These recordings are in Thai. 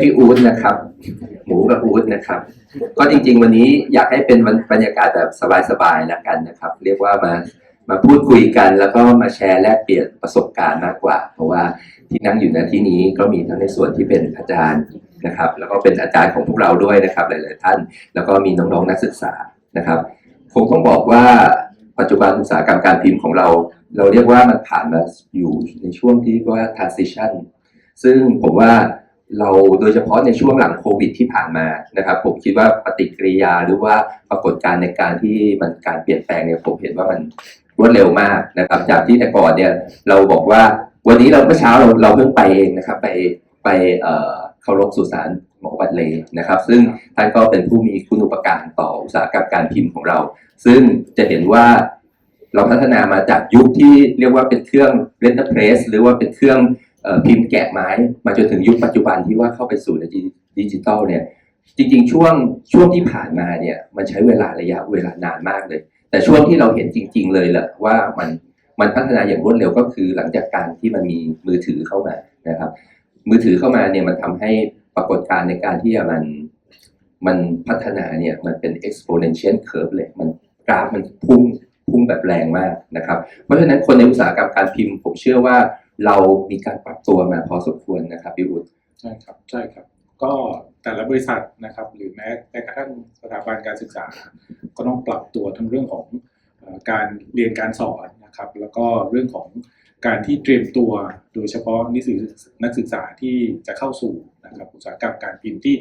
พี่อู๊ดนะครับ หมูกับอู๊ดนะครับ ก็จริง ๆ วันนี้อยากให้เป็นบรรยากาศแบบสบายๆแล้วกันนะครับ เรียกว่ามามาพูดคุยกันแล้วก็มาแชร์แลกเปลี่ยนประสบการณ์มากกว่า เพราะว่าที่นั่งอยู่ในที่นี้ก็มีทั้งในส่วนที่เป็นอาจารย์นะครับ แล้วก็เป็นอาจารย์ของพวกเราด้วยนะครับ หลาย ๆ ท่าน แล้วก็มีน้องๆนักศึกษานะครับคงต้องบอกว่าปัจจุบันอุตสาหกรรมการพิมพ์ของเรา เราเรียกว่ามันผ่านมาอยู่ในช่วงที่ว่า transition ซึ่งผมว่า เราโดยเฉพาะในช่วงหลังโควิดที่ผ่านมานะครับ ผมคิดว่าปฏิกิริยาหรือว่าปรากฏการณ์ในการที่มันการเปลี่ยนแปลงเนี่ยผมเห็นว่ามันรวดเร็วมากนะครับ จากที่แต่ก่อนเนี่ยเราบอกว่าวันนี้เราเมื่อเช้าเราเราเพิ่งไปเองนะครับ ไปไปเคารพสุสานหมอบัตเลนะครับ ซึ่งท่านก็เป็นผู้มีคุณูปการต่ออุตสาหกรรมการพิมพ์ของเรา ซึ่งจะเห็นว่าเราพัฒนามาจากยุคที่เรียกว่าเป็นเครื่องเรนเตอร์เพรสหรือว่าเป็นเครื่อง พิมพ์แกะไม้มาจนถึงยุคปัจจุบันที่ว่าเข้าไปสู่ในดิจิทัลเนี่ยจริงๆ ช่วงช่วงที่ผ่านมาเนี่ยมันใช้เวลาระยะเวลานานมากเลย แต่ช่วงที่เราเห็นจริง ๆ เลยแหละว่ามันมันพัฒนาอย่างรวดเร็วก็คือหลังจากการที่มันมีมือถือเข้ามานะครับ มือถือเข้ามาเนี่ยมันทำให้ปรากฏการณ์ในการที่มันมันพัฒนาเนี่ยมันเป็น exponential curve เลยมันกราฟมันพุ่งพุ่งแบบแรงมากนะครับ เพราะฉะนั้นคนในอุตสาหกรรมการพิมพ์ผมเชื่อว่า เรามีการปรับตัวมาพอสมควรนะครับพี่อุดใช่ครับใช่ครับ ก็แต่ละบริษัทนะครับ หรือแม้แม้กระทั่งสถาบันการศึกษา ก็ต้องปรับตัวทั้งเรื่องของการเรียนการสอนนะครับ แล้วก็เรื่องของการที่เตรียมตัวโดยเฉพาะนิสิตนักศึกษาที่จะเข้าสู่นะครับอุตสาหกรรมการพิมพ์ที่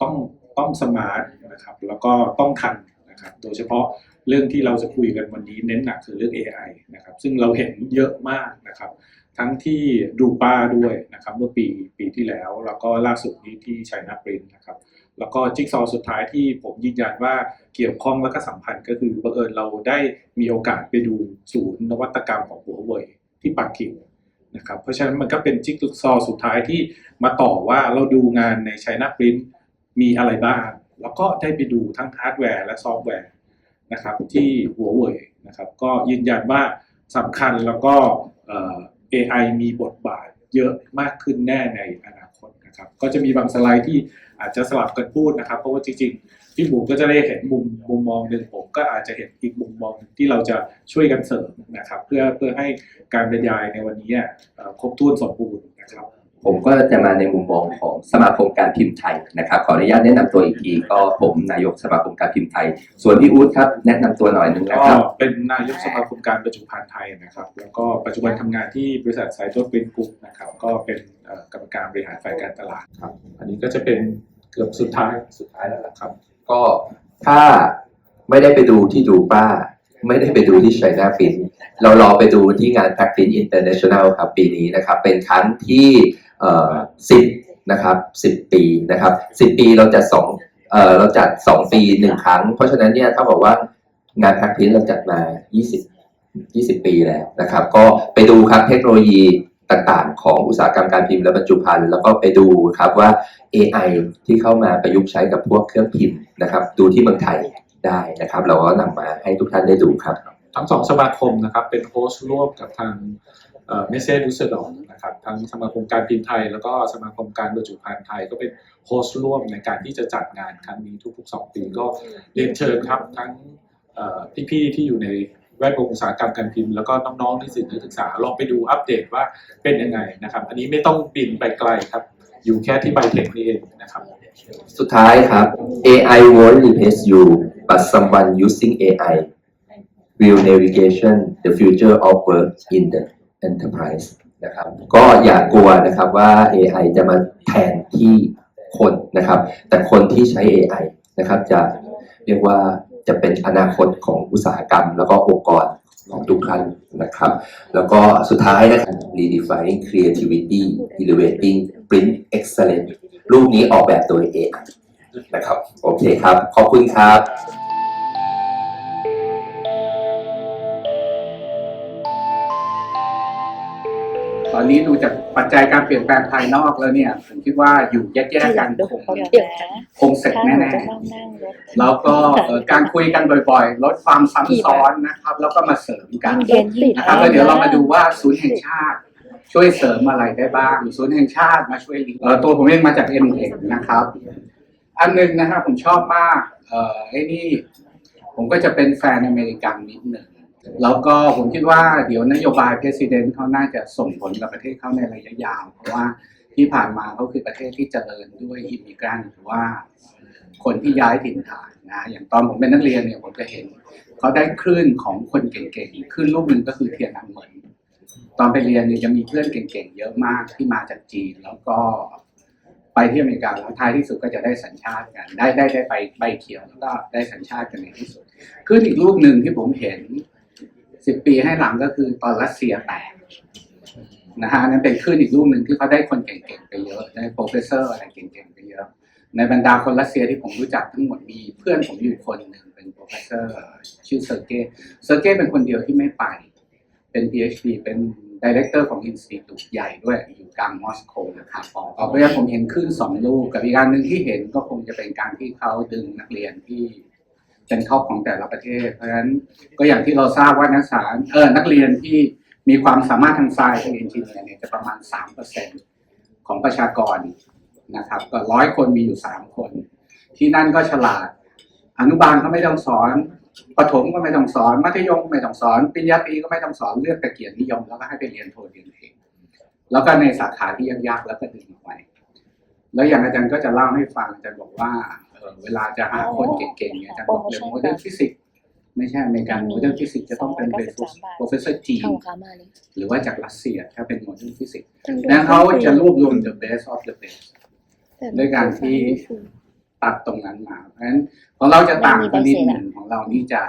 ต้องต้องสมาร์ทนะครับ แล้วก็ต้องทันนะครับ โดยเฉพาะเรื่องที่เราจะคุยกันวันนี้เน้นหนักคือเรื่อง AI นะครับ ซึ่งเราเห็นเยอะมากนะครับ ทั้งที่ดูป้าด้วยนะครับเมื่อปีปีที่แล้ว แล้วก็ล่าสุดนี้ที่ชัยนาปรินนะครับแล้วก็จิ๊กซอว์สุดท้ายที่ผมยืนยันว่าเกี่ยวข้องและก็สัมพันธ์ก็คือบังเอิญเราได้มีโอกาสไปดูศูนย์นวัตกรรมของหัวเว่ยที่ปักกิ่งนะครับเพราะฉะนั้นมันก็เป็นจิ๊กซอว์สุดท้ายที่มาต่อว่าเราดูงานในชัยนาปรินมีอะไรบ้าง แล้วก็ได้ไปดูทั้งฮาร์ดแวร์และซอฟต์แวร์นะครับที่หัวเว่ยนะครับก็ยืนยันว่าสำคัญแล้วก็ AI มีบทบาทเยอะมากขึ้นแน่ในอนาคตนะครับ ก็จะมีบางสไลด์ที่อาจจะสลับกันพูดนะครับ เพราะว่าจริงๆ พี่หมูก็จะได้เห็นมุมมุมมองหนึ่งผมก็อาจจะเห็นอีกมุมมองที่เราจะช่วยกันเสริมนะครับ เพื่อเพื่อให้การบรรยายในวันนี้ครบถ้วนสมบูรณ์นะครับ ผมก็จะมาในมุมมองของสมาคมการพิมพ์ไทยนะครับ ขออนุญาตแนะนำตัวอีกทีก็ผมนายกสมาคมการพิมพ์ไทย ส่วนพี่อู๊ดครับ แนะนำตัวหน่อยหนึงนะก็ครับเป็นนายกสมาคมการประจุภัณฑ์ไทยนะครับ แล้วก็ปัจจุบันทำงานที่บริษัทไซโตปรินกรุ๊ปนะครับ ก็เป็นเอ่อกรรมการบริหารฝ่ายการตลาดครับ อันนี้ก็จะเป็นเกือบสุดท้ายสุดท้ายแล้วล่ะครับ ก็ถ้าไม่ได้ไปดูที่ดูป้าไม่ได้ไปดูที่ China Print เรารอไปดูที่งาน p a c p r i n t International ครับปีนี้นะครับ เป็นครั้งที่ เอ่อ10นะครับ10ปีนะครับ10ปีเราจัดสองเอ่อเราจัด2ปี1ครั้ง เพราะฉะนั้นเนี่ยถ้าบอกว่างาน p a c p r i n t เราจัดมา 20 20 ปีแล้วนะครับ ก็ไปดูครับเทคโนโลยีต่างๆ ของอุตสาหกรรมการพิมพ์และบรรจุภัณฑ์แล้วก็ไปดูครับว่า AI ที่เข้ามาประยุกต์ใช้กับพวกเครื่องพิมพ์นะครับ ดูที่เมืองไทยได้นะครับ เราก็นำมาให้ทุกท่านได้ดูครับ ทั้งสองสมาคมนะครับเป็นโฮสต์ร่วมกับทาง เมสเซดูสเดอนะครับทั้งสมาคมการพิมพ์ไทย แล้วก็สมาคมการบรรจุภัณฑ์ไทย ก็เป็นโฮสต์ร่วมในการที่จะจัดงานครั้งนี้ทุกๆ 2 ปีก็เรียนเชิญครับทั้งพี่ๆที่อยู่ในแวดวงอุตสาหกรรมการพิมพ์แล้วก็น้องๆนิสิตนักศึกษาลองไปดูอัปเดตว่าเป็นยังไงนะครับ อันนี้ไม่ต้องบินไปไกลครับ อยู่แค่ที่ไบเทคนี่เองนะครับ สุดท้ายครับ AI won't replace you but someone using AI will navigation the future of work in the enterprise นะครับก็อย่ากลัวนะครับว่า AI จะมาแทนที่คนนะครับ แต่คนที่ใช้ AI นะครับจะเรียกว่าจะเป็นอนาคตของอุตสาหกรรม แล้วก็องค์กรของทุกท่านนะครับ แล้วก็สุดท้ายนะครับ redefining creativity elevating print excellence รูปนี้ออกแบบโดย AI นะครับ โอเคครับ ขอบคุณครับ ตอนนี้ดูจากปัจจัยการเปลี่ยนแปลงภายนอกแล้วเนี่ยผมคิดว่าอยู่แยกๆกันคงเดี๋ยวนะคงเสร็จถ้าหนูแน่จะนั่งนั่งรถๆแล้วก็เอ่อการคุยกันบ่อยๆ ลดความซ้ำซ้อนนะครับ แล้วก็มาเสริมกันยิ่งเย็นติดนะครับแล้วเดี๋ยวเรามาดูว่าศูนย์แห่งชาติ ช่วยเสริมอะไรได้บ้างศูนย์แห่งชาติมาช่วยลิงก์เอ่อตัวผมเองมาจาก m อ็นะครับ อันหนึงนะครับผมชอบมากเอ่อไอ้นี่ผมก็จะเป็นแฟนอเมริกันนิดหนึ่ง แล้วก็ผมคิดว่าเดี๋ยวนโยบายประธานเขาน่าจะส่งผลกับประเทศเขาในระยะยาว เพราะว่าที่ผ่านมาเขาคือประเทศที่เจริญด้วยอิมิกรนหรือว่าคนที่ย้ายถิ่นฐานนะ อย่างตอนผมเป็นนักเรียนเนี่ยผมจะเห็นเขาได้คลื่นของคนเก่งๆคลื่นลูกหนึ่งก็คือเทียนอันเหมินตอนไปเรียนเนี่ยจะมีเพื่อนเก่งๆเยอะมากที่มาจากจีน แล้วก็ไปที่อเมริกาแล้วท้ายที่สุดก็จะได้สัญชาติกัน ได้ได้ได้ไปใบเขียวแล้วก็ได้สัญชาติกันในที่สุดคลื่นอีกลูกหนึ่งที่ผมเห็น สิบปีให้หลังก็คือตอนรัสเซียแตกนะฮะนั่นเป็นคลื่นอีกลูกหนึ่งที่เขาได้คนเก่งๆไปเยอะได้โปรเฟสเซอร์อะไรเก่งๆไปเยอะ ในบรรดาคนรัสเซียที่ผมรู้จักทั้งหมดมีเพื่อนผมอยู่คนหนึ่งเป็นโปรเฟสเซอร์ ชื่อเซอร์เกย์เซอร์เกย์เป็นคนเดียวที่ไม่ไป เป็น PhD เป็นดีเรคเตอร์ของอินสติทูตใหญ่ด้วยอยู่กลางมอสโกนะครับออกออกไปแล้วผมเห็นขึ้นสองลูกกับอีกการหนึ่งที่เห็นก็คงจะเป็นการที่เขาดึงนักเรียนที่ เป็นท็อปของแต่ละประเทศ เพราะฉะนั้นก็อย่างที่เราทราบว่านักศึกษาเออนักเรียนที่มีความสามารถทางไซน์ทางเอนจิเนียร์เนี่ยจะประมาณสามเปอร์เซ็นของประชากรนะครับ ก็ร้อยคนมีอยู่สามคน ที่นั่นก็ฉลาด อนุบาลก็ไม่ต้องสอนประถมก็ไม่ต้องสอน มัธยมก็ไม่ต้องสอนปริญญาตรีก็ไม่ต้องสอนเลือกแต่เกียรตินิยมแล้วก็ให้ไปเรียนโทเรียนเองแล้วก็ในสาขาที่ยากๆแล้วก็ดึงออกไปแล้วอย่างอาจารย์ก็จะเล่าให้ฟังอาจารย์บอกว่า เออเวลาจะหาคนเก่งๆเนี่ยอาจารย์บอกเลยโมเดลฟิสิกไม่ใช่อเมริกันโมเดลฟิสิกจะต้องเป็นเป็นโปรเฟสเซอร์จีนเข้าขามาเลยหรือว่าจากรัสเซียถ้าเป็นโมเดลฟิสิกทั้งดูแล้วเขาจะรวบรวม the best of the best ด้วยการที่ตัดตรงนั้นมาเพราะฉะนั้นของเราจะต่างกันนิดหนึ่งของเรานี่จะ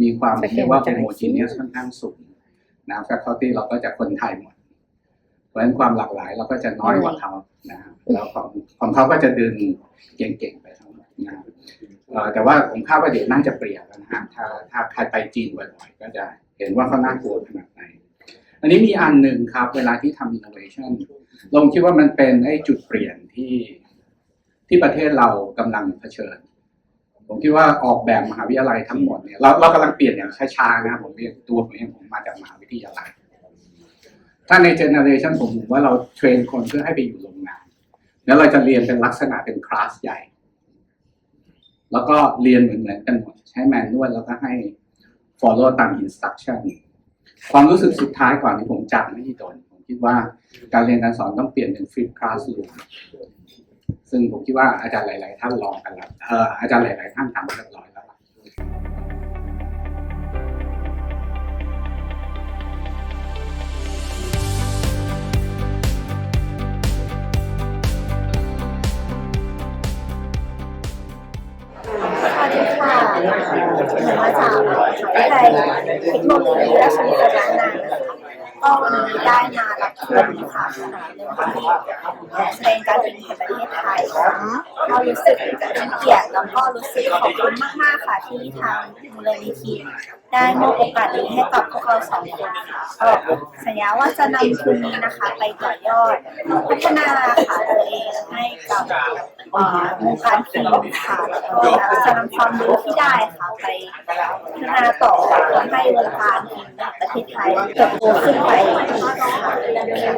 มีความเรียกว่า homogeneous ค่อนข้างสูงนะ faculty เราก็จะคนไทยหมด เพราะฉะนั้นความหลากหลายเราก็จะน้อยกว่าเขานะแล้วของของเขาก็จะดึงเก่งๆไปทั้งหมด นะเอ่อแต่ว่าผมคาดว่าเดี๋ยวน่าจะเปลี่ยนแล้วนะฮะถ้าถ้าใครไปจีนบ่อยๆก็จะเห็นว่าเขาน่ากลัวขนาดไหน อันนี้มีอันหนึ่งครับ เวลาที่ทำ innovation ลงคิดว่ามันเป็นไอ้จุดเปลี่ยนที่ที่ประเทศเรากำลังเผชิญ ผมคิดว่าออกแบบมหาวิทยาลัยทั้งหมดเนี่ยเราเรากำลังเปลี่ยนอย่างช้าๆนะครับผมเรียนตัวผมเองผมมาจากมหาวิทยาลัยถ้าในเจเนอเรชันผมผมว่าเราเทรนคนเพื่อให้ไปอยู่โรงงาน แล้วเราจะเรียนเป็นลักษณะเป็นคลาสใหญ่ แล้วก็เรียนเหมือนเหมือนๆกันหมดใช้แมนนวลแล้วก็ให้ follow ตาม instruction ความรู้สึกสุดท้ายก่อนที่ผมจับไม่ที่โดนผมคิดว่าการเรียนการสอนต้องเปลี่ยนเป็น flip classroom ซึ่งผมคิดว่าอาจารย์หลาย ๆ ท่านลองกันแล้วเอออาจารย์หลาย ๆ ท่านทำเรียบร้อย แสดงการบินแห่งประเทศไทยก็รู้สึกเป็นเกียรติแล้วก็รู้สึกขอบคุณมากๆค่ะที่ทางมูลนิธิ ได้มอบโอกาสนี้ให้กับพวกเราสองคนค่ะก็สัญญาว่าจะนำทุนนี้นะคะ ไปต่อยอดพัฒนาค่ะตัวเองให้กับเอ่อวงการพิมพ์ค่ะแล้วก็จะนำความรู้ที่ได้ค่ะไปพัฒนาต่อทำให้วงการพิมพ์ในประเทศไทยเติบโตขึ้นไปอีกค่ะ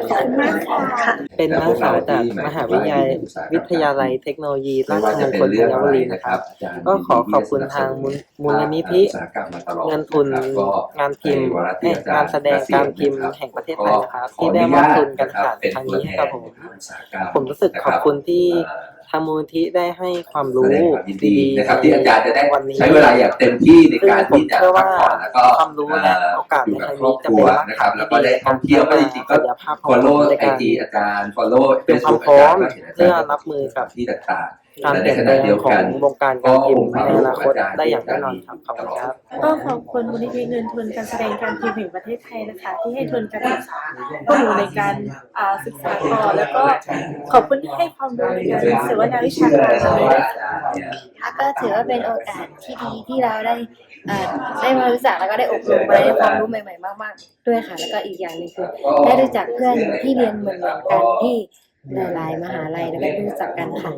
ขอบคุณมากค่ะเป็นนักศึกษาจากมหาวิทยาลัยวิทยาลัยเทคโนโลยีราไม่ชว่ามจะงเป็นคลเรื่องธัญอะบุไรรีนะนะคครัรับบอาจารย์ก็ขอขอบคุณทางมูลมูลนิธิอุตสาหกรรมมาตลอดเงินทุนนะครับก็งานพิมพ์ในวาระที่ให้อาจารย์การแสดงการพิมพ์แห่งประเทศไทยนะครับที่ได้มอบทุนการศึกษาในครั้งนี้ให้กับผมผมรู้สึกขอบคุณที่ทางมูลนิธิได้ให้ความรู้รู้ยินดีดีนะครับที่อาจารย์จะได้วันนี้ใช้เวลาอย่างเต็มที่ในการที่จะซึ่งผมเชื่อพัว่ากผ่อนแล้วก็ความรู้และโอกาสอยู่ในกับครั้งครอบนี้จะครัเป็วนนะครับ แล้วก็ได้ท่องเที่ยวก็จริงๆก็ศักยภาพของ follow ในไอการจีอาจารย์ follow เตรียมความ Facebook พร้อมาจารย์ก็ห็นเพื่ออาจารย์รับมือกับที่ต่างๆ การเปลี่ยนแปลงของวงการการพิมพ์ในอนาคตได้อย่างแน่นอนครับขอบคุณครับก็ขอบคุณมูลนิธิเงินทุนการแสดงการพิมพ์แห่งประเทศไทยนะคะ ที่ให้ทุนการศึกษาพวกหนูในการอ่าศึกษาต่อแล้วก็ขอบคุณที่ให้ความรู้ในการเสวนาวิชาการเราด้วยค่ะก็ถือว่าเป็นโอกาสที่ดีที่เราได้เอ่อได้มารู้จักแล้วก็ได้อบรมมาได้ความรู้ใหม่ๆมาก ๆ ด้วยค่ะ แล้วก็อีกอย่างหนึงคือได้รู้จักเพื่อนที่เรียนเหมือนๆกันที่หลายๆมหาลัยแล้วก็ได้รู้จักกันค่ะ